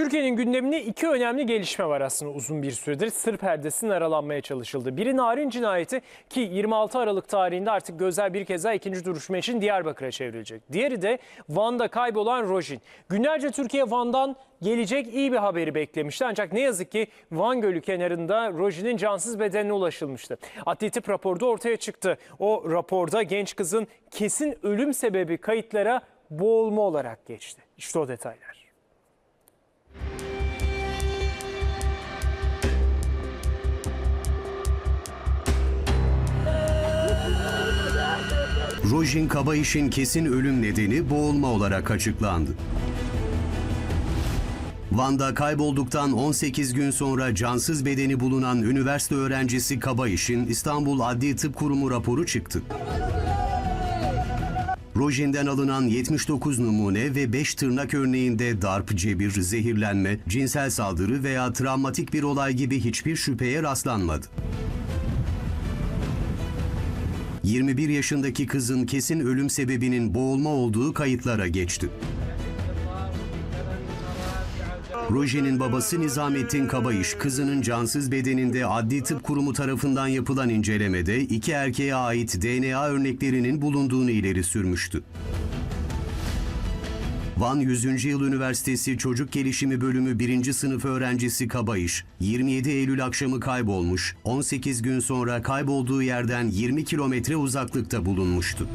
Türkiye'nin gündeminde iki önemli gelişme var aslında uzun bir süredir. Sır perdesinin aralanmaya çalışıldı. Biri Narin cinayeti ki 26 Aralık tarihinde artık gözler bir kez daha ikinci duruşma için Diyarbakır'a çevrilecek. Diğeri de Van'da kaybolan Rojin. Günlerce Türkiye Van'dan gelecek iyi bir haberi beklemişti. Ancak ne yazık ki Van Gölü kenarında Rojin'in cansız bedenine ulaşılmıştı. Adli tıp raporu da ortaya çıktı. O raporda genç kızın kesin ölüm sebebi kayıtlara boğulma olarak geçti. İşte o detaylar. Rojin Kabayiş'in kesin ölüm nedeni boğulma olarak açıklandı. Van'da kaybolduktan 18 gün sonra cansız bedeni bulunan üniversite öğrencisi Kabayiş'in İstanbul Adli Tıp Kurumu raporu çıktı. Rojin'den alınan 79 numune ve 5 tırnak örneğinde darp, cebir, zehirlenme, cinsel saldırı veya travmatik bir olay gibi hiçbir şüpheye rastlanmadı. 21 yaşındaki kızın kesin ölüm sebebinin boğulma olduğu kayıtlara geçti. Roje'nin babası Nizamettin Kabayış, kızının cansız bedeninde Adli Tıp Kurumu tarafından yapılan incelemede iki erkeğe ait DNA örneklerinin bulunduğunu ileri sürmüştü. Van 100. Yıl Üniversitesi Çocuk Gelişimi Bölümü 1. sınıf öğrencisi Kabayış, 27 Eylül akşamı kaybolmuş, 18 gün sonra kaybolduğu yerden 20 kilometre uzaklıkta bulunmuştu.